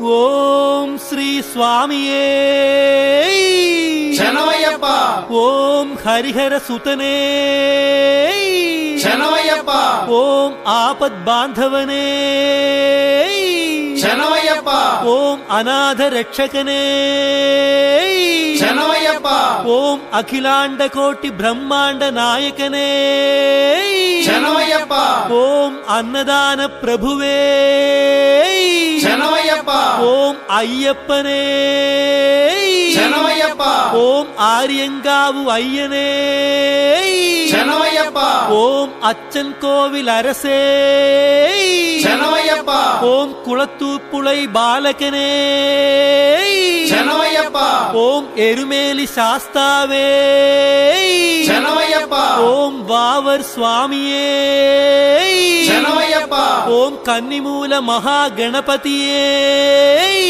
ఓం శ్రీ స్వామియే. శనవయ్యప్ప. ఓం హరిహర సుతనే. శనవయ్యప్ప. ఓం ఆపద్ బాంధవనే ಶರಣಮಯ್ಯಪ್ಪ ಓಂ ಅನಾಥ ರಕ್ಷಕನೇ ಶರಣಮಯ್ಯಪ್ಪ ಓಂ ಅಖಿಲಾಂಡ ಕೋಟಿ ಬ್ರಹ್ಮಾಂಡ ನಾಯಕನೇ ಶರಣಮಯ್ಯಪ್ಪ ಓಂ ಅನ್ನದಾನ ಪ್ರಭುವೇ ಶರಣಮಯ್ಯಪ್ಪ ಓಂ ಅಯ್ಯಪ್ಪನೇ ಶರಣಮಯ್ಯಪ್ಪ ಓಂ ஆரியங்காவு ஐயனே ஓம் அச்சன் கோவில் அரசே சனமயப்பா ஓம் குளத்தூப்புளை பாலகனே. சனமயப்பா ஓம் எருமேலி சாஸ்தாவே. சனமயப்பா ஓம் வாவர் சுவாமியே. சனமயப்பா ஓம் கன்னிமூல மகா கணபதியே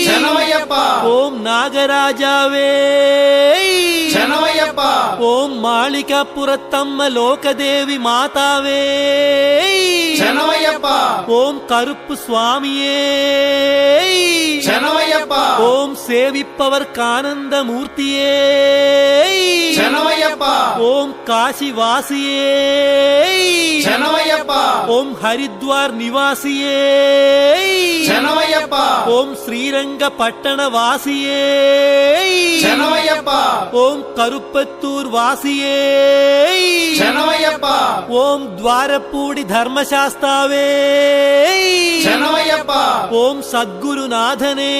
சனமயப்பா ஓம் நாகராஜாவே. சனமய ஐயப்பா ஓம் மாளிகாபுரத்தம்ம லோகதேவி மாதாவே. சனவையப்பா ஓம் கருப்பு சுவாமியே. சனவையப்பா ஓம் சேவிப்பவர் கானந்த மூர்த்தியே சனவையப்பா ஓம் காசி வாசியே சனவையப்பா ஓம் ஹரித்வார் நிவாசியே. சனவையப்பா ஓம் ஸ்ரீரங்க பட்டண வாசியே சனவையப்பா ஓம் கருப்ப ಕೊಯತ್ತೂರ್ ವಾಸಿಯೇ ಶರಣಮಯ್ಯಪ್ಪ ಓಂ ದ್ವಾರಪೂಡಿ ಧರ್ಮಶಾಸ್ತಾವೇ ಶರಣಮಯ್ಯಪ್ಪ ಓಂ ಸದ್ಗುರುನಾಥನೇ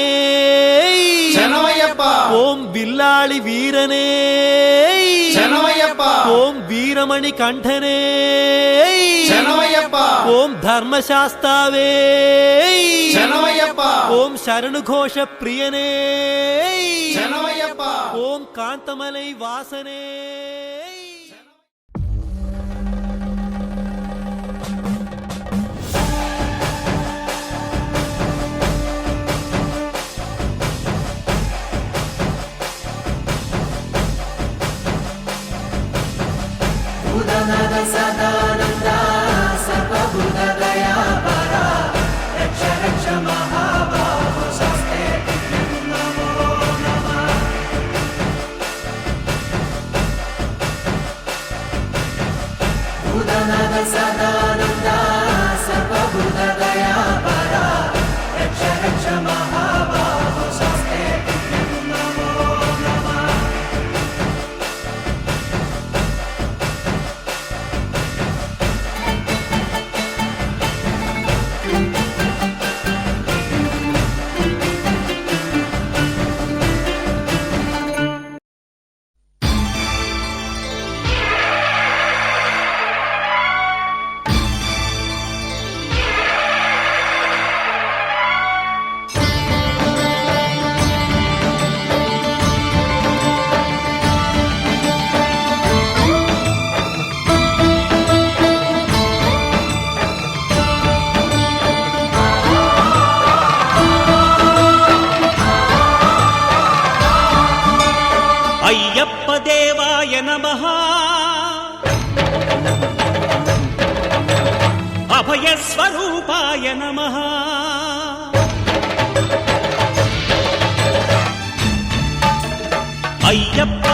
ಶರಣಮಯ್ಯಪ್ಪ ಓಂ ಬಿಲ್ಲಾಳಿ ವೀರನೇ ಶರಣಮಯ್ಯಪ್ಪ ಓಂ ವೀರಮಣಿ ಕಂಠನೇ ಶರಣಮಯ್ಯಪ್ಪ ಓಂ ಧರ್ಮಶಾಸ್ತಾವೇ ಶರಣಮಯ್ಯಪ್ಪ ಓಂ ಶರಣು ಘೋಷ ಪ್ರಿಯನೇ ಶರಣಮಯ್ಯ ஓம் காந்தமலை வாசனே. అభయస్వరూపాయ నమ. అయ్యప్ప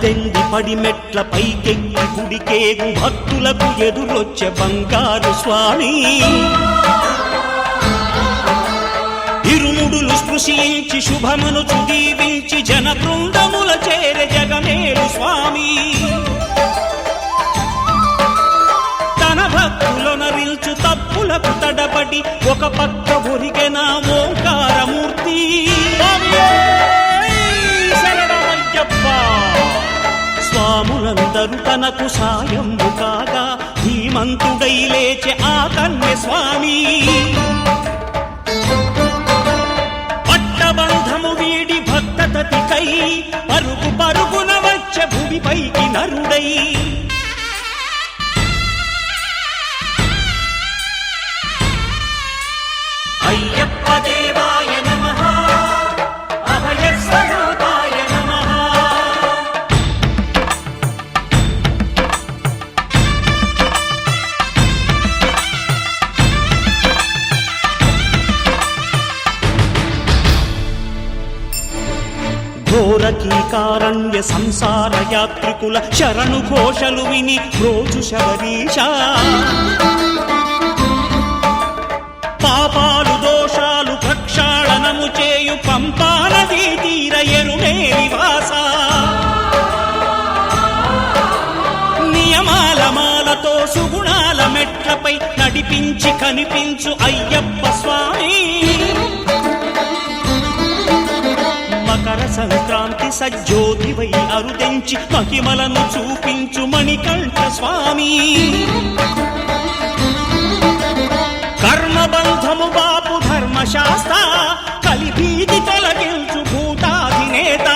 పద్దెంది పడి మెట్ల పైకెక్కి గుడికేగు భక్తులకు ఎదురొచ్చే బంగారు స్వామి. ఇరుముడులు స్పృశించి శుభమును చుదీవించి జన బృందముల చేర జగమేలు స్వామి. తన భక్తులొనరిల్చు తప్పులకు తడబడి ఒక పక్క ఒరిగెన ఓంకారమూర్తి. రాములందరూ తనకు సాయం కాగా ధీమంతుడై లేచె ఆ కన్య స్వామి పట్టబంధము వీడి భక్తతతికై పరుగు పరుగున వచ్చే భూమిపైకి నరుడై. అయ్యప్ప దేవా యాత్రికుల శరణు ఘోషలు విని రోజు శబరీష పాపాలు దోషాలు ప్రక్షాళనము చేయు పంపానదీ తీర ఎరుమే నివాస నియమాల మాలతో సుగుణాల మెట్లపై నడిపించి కనిపించు అయ్యప్ప స్వామి. కాంతి సజ్జోతివై అరుదెంచి మహిమలను చూపించు మణికంఠ స్వామి. కర్మబంధము బాపు ధర్మశాస్త్ర కలిభీతి తొలగించు భూతాధినేత.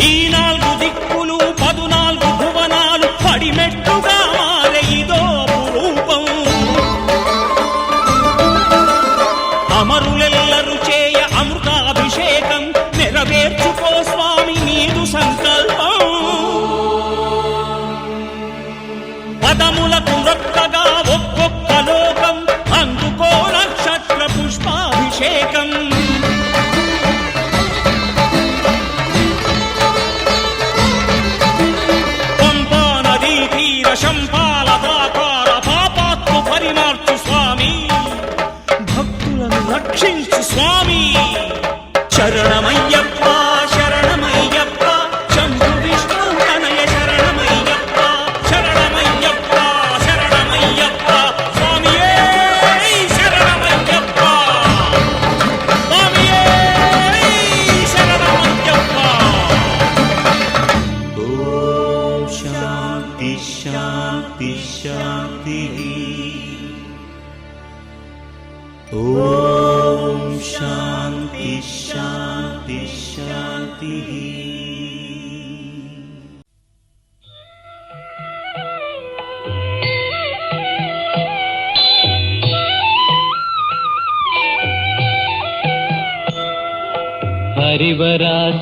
ఈ నాలుగు దిక్కులు పదునాలుగు భువనాలు పడిమెట్టుగా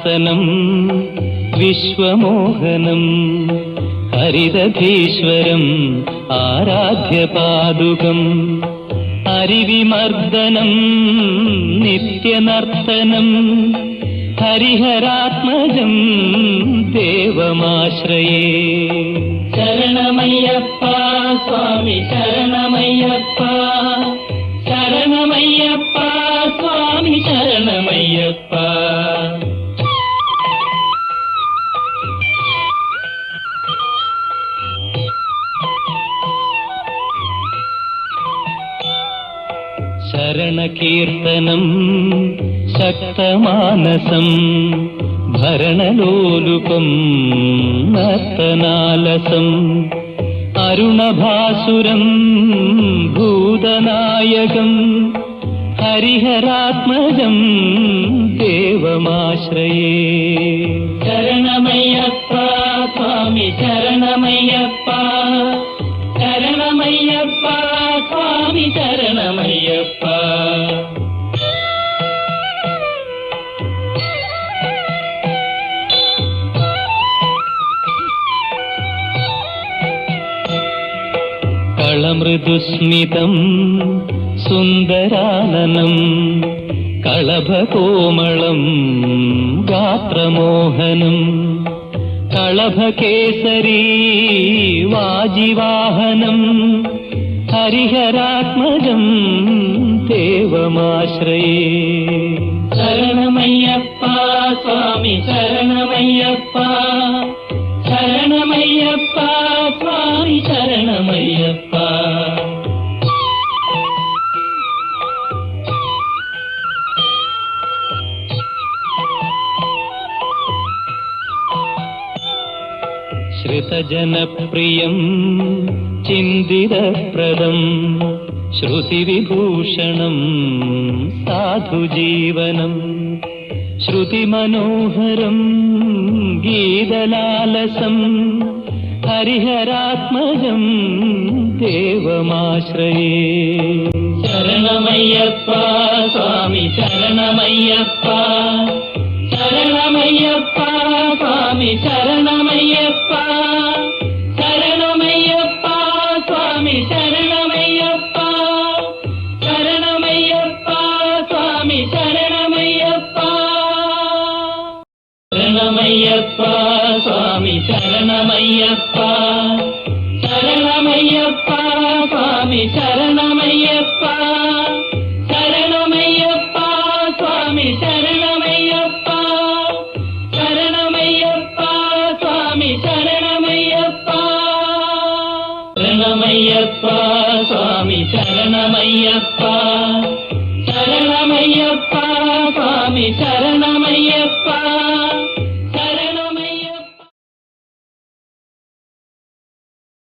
വാസനം വിശ്വമോഹനം ഹരിതധീശ്വരം ആരാധ്യപാദുകം അരിവിമർദ്ദനം നിത്യനർത്തനം ഹരിഹരാത്മജം ദേവമാശ്രയേ. ശരണമയ്യപ്പ സ്വാമി ശരണമയ്യപ്പ. കീർത്തനം ശക്തമാനസം ഭരണലോലുപം നർത്തനാലസം അരുണഭാസുരം ഭൂതനായകം ഹരിഹരാത്മജം ദേവമാശ്രയേ. ശരണമയ്യപ്പ സ്വാമി ശരണമയ്യപ്പ ശരണമയ്യപ്പ സ്വാമി ശരണമയ്യപ്പ മൃദുസ്മിതം സുന്ദരാനനം കളഭകോമളം ഗാത്രമോഹനം കളഭകേസരി വാജിവാഹനം ഹരിഹരാത്മജം ദേവമാശ്രയേ. ശരണമയ്യപ്പ സ്വാമി ശരണമയ്യപ്പ ശരണമയ്യപ്പ സ്വാമി ശരണമയ്യപ്പ ശ്രുതജനപ്രിയം ചിന്തിതപ്രദം ശ്രുതിവിഭൂഷണം സാധുജീവനം. ശ്രുതിമനോഹരം ഗീതലാലസം ஹரிஹராத்மஜம் தேவமாஸ்ரயே. சரணமையப்பா சுவாமி சரணமையப்பா. சரணமையப்பா சுவாமி சரணமையப்பா. మయ్యప్ప శరణమయ్యప్ప స్వామి శరణ